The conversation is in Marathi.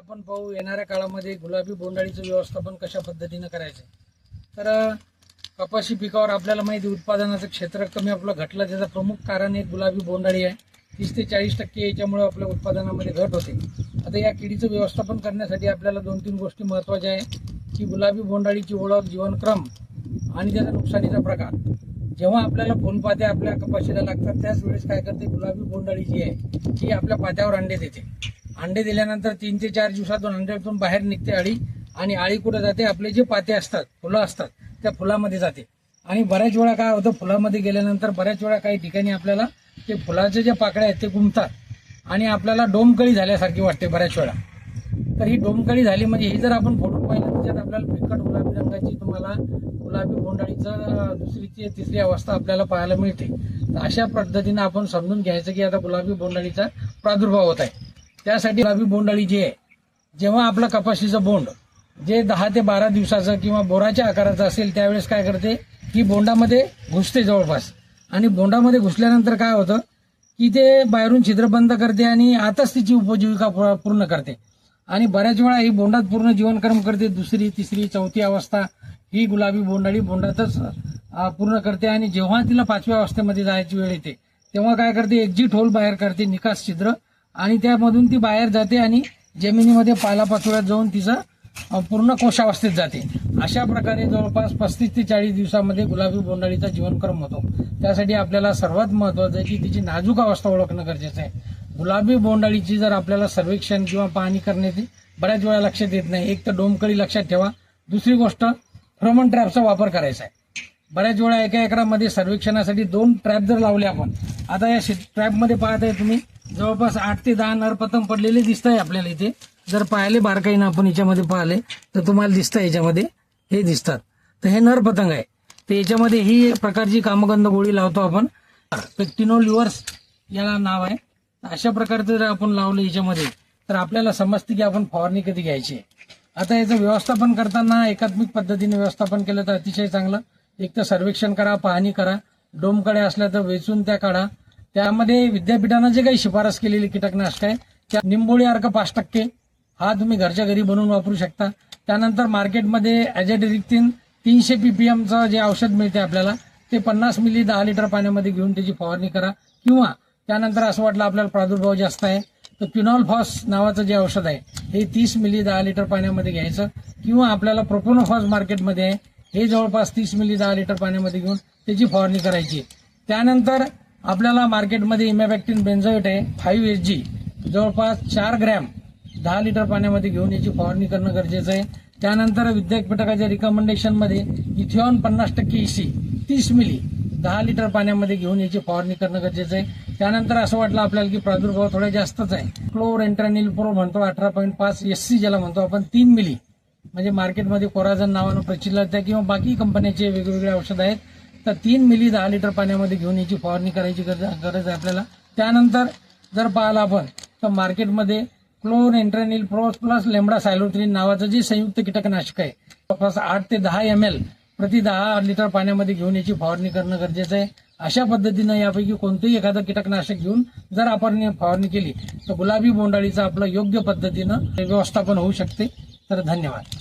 आपण पाहू येणाऱ्या काळामध्ये गुलाबी बोंडाळीचं व्यवस्थापन कशा पद्धतीनं करायचं? तर कपाशी पिकावर आपल्याला माहिती आहे, उत्पादनाचं क्षेत्र कमी आपलं घटलं त्याचं प्रमुख कारण एक गुलाबी बोंडाळी आहे. तीस ते चाळीस टक्के याच्यामुळे आपल्या उत्पादनामध्ये घट होते. आता या किडीचं व्यवस्थापन करण्यासाठी आपल्याला दोन तीन गोष्टी महत्त्वाच्या आहे की गुलाबी बोंडाळीची ओळख जीवनक्रम आणि त्याचा नुकसानीचा प्रकार. जेव्हा आपल्याला फुलपात्या आपल्या कपाशीला लागतात त्याच वेळेस काय करते गुलाबी बोंडाळी जी आहे ती आपल्या पात्यावर अंडे देते. अंडे दिल्यानंतर तीन ते चार दिवसातून अंड्यातून बाहेर निघते अळी आणि अळी कुठे जाते? आपले जे पाते असतात फुलं असतात त्या फुलामध्ये जाते. आणि बऱ्याच वेळा काय होतं फुलामध्ये गेल्यानंतर बऱ्याच वेळा काही ठिकाणी आपल्याला ते फुलाचे जे पाकळ्या आहेत ते गुंमतात आणि आपल्याला डोमकळी झाल्यासारखी वाटते बऱ्याच वेळा. तर ही डोमकळी झाली म्हणजे ही जर आपण फोडून पाहिलं त्याच्यात आपल्याला फिकट गुलाबी रंगाची तुम्हाला गुलाबी बोंडाळीचा दुसरीची तिसरी अवस्था आपल्याला पाहायला मिळते. तर अशा पद्धतीनं आपण समजून घ्यायचं की आता गुलाबी बोंडाळीचा प्रादुर्भाव होत आहे. त्यासाठी गुलाबी बोंडाळी जी आहे जेव्हा आपलं कपाशीचं बोंड जे दहा ते बारा दिवसाचं किंवा बोराच्या आकाराचं असेल त्यावेळेस काय करते? की बोंडामध्ये घुसते जवळपास. आणि बोंडामध्ये घुसल्यानंतर काय होतं? की ते बाहेरून छिद्र बंद करते आणि आताच तिची उपजीविका पूर्ण करते. आणि बऱ्याच वेळा ही बोंडात पूर्ण जीवनक्रम करते. दुसरी तिसरी चौथी अवस्था ही गुलाबी बोंडाळी बोंडातच पूर्ण करते आणि जेव्हा तिला पाचव्या अवस्थेमध्ये जायची वेळ येते तेव्हा काय करते? एक्झिट होल बाहेर करते निकास छिद्र. आणि त्यामधून ती बाहेर जाते आणि जमिनीमध्ये पालापाचोळ्यात जाऊन तिचं पूर्ण कोशावस्थेत जाते. अशा प्रकारे जवळपास पस्तीस ते चाळीस दिवसामध्ये गुलाबी बोंडाळीचा जीवनक्रम होतो. त्यासाठी आपल्याला सर्वात महत्वाचं आहे की तिची नाजूक अवस्था ओळखणं गरजेचं आहे. गुलाबी बोंडाळीची जर आपल्याला सर्वेक्षण किंवा पाहणी करण्याची बऱ्याच वेळा लक्षात येत नाही एक तर डोमकळी लक्षात ठेवा. दुसरी गोष्ट फ्रमन ट्रॅपचा वापर करायचा आहे. बऱ्याच वेळा एका एकरामध्ये सर्वेक्षणासाठी दोन ट्रॅप जर लावले आपण आता या ट्रॅपमध्ये पाहत आहे तुम्ही जवळपास आठ ते दहा नरपतंग पडलेले दिसत आहे आपल्याला इथे. जर पाहिले बारकाईनं आपण याच्यामध्ये पाहिले तर तुम्हाला दिसतं याच्यामध्ये. हे दिसतात. तर हे नरपतंग आहे. तर याच्यामध्ये ही एक प्रकारची कामगंध गोळी लावतो आपण. पेक्टिनो लिव्हर्स याला नाव आहे. अशा प्रकारचं जर आपण लावलं याच्यामध्ये तर आपल्याला समजते की आपण फवारणी कधी घ्यायची आहे. आता याचं व्यवस्थापन करताना एकात्मिक पद्धतीने व्यवस्थापन केलं तर अतिशय चांगलं. एक तर सर्वेक्षण करा पाहणी करा. डोमकडे असल्या तर वेचून त्या काढा. त्यामध्ये विद्यापीठानं जे काही शिफारस केलेली कीटकनाशक आहे त्या निंबोळी अर्क पाच टक्के. हा तुम्ही घरच्या घरी बनवून वापरू शकता. त्यानंतर मार्केटमध्ये ॲजेडिरिक्टिन तीनशे पीपीएमचं जे औषध मिळते आपल्याला ते पन्नास मिली दहा लिटर पाण्यामध्ये घेऊन त्याची फवारणी करा. किंवा त्यानंतर असं वाटलं आपल्याला प्रादुर्भाव जास्त आहे तर क्युनॉल फॉस नावाचं जे औषध आहे हे तीस मिली दहा लिटर पाण्यामध्ये घ्यायचं. किंवा आपल्याला प्रोपोनोफॉस मार्केटमध्ये आहे हे जवळपास तीस मिली दहा लिटर पाण्यामध्ये घेऊन त्याची फवारणी करायची त्यानंतर आपल्याला मार्केटमध्ये इमॅबॅक्टिन बेन्झोएट आहे फाईव्ह एच जी जवळपास चार ग्रॅम दहा लिटर पाण्यामध्ये घेऊन याची फवारणी करणं गरजेचं आहे. त्यानंतर विद्यापीठाच्या रिकमेंडेशनमध्ये इथिऑन पन्नास टक्के इसी तीस मिली दहा लिटर पाण्यामध्ये घेऊन याची फवारणी करणं गरजेचं आहे. त्यानंतर असं वाटलं आपल्याला की प्रादुर्भाव थोडा जास्तच आहे. क्लोर एन्ट्रानिल प्रो म्हणतो अठरा पॉईंट पाच एस सी ज्याला म्हणतो आपण तीन मिली. म्हणजे मार्केटमध्ये कोराझन नावानं प्रचलित आहे किंवा बाकी कंपन्याचे वेगवेगळे औषध आहेत. तर तीन मिली दहा लिटर पाण्यामध्ये घेऊन याची फवारणी करायची गरज गरज आहे आपल्याला. त्यानंतर जर पाहिलं आपण तर मार्केटमध्ये chlorantraniliprole plus lambda cyhalothrin नावाचं जे संयुक्त कीटकनाशक आहे जवळपास आठ ते दहा एम एल प्रति दहा लिटर पाण्यामध्ये घेऊन याची फवारणी करणं गरजेचं आहे. अशा पद्धतीनं यापैकी कोणतंही एखादं कीटकनाशक घेऊन जर आपण फवारणी केली तर गुलाबी बोंडाळीचं आपलं योग्य पद्धतीनं व्यवस्थापन होऊ शकते. तर धन्यवाद.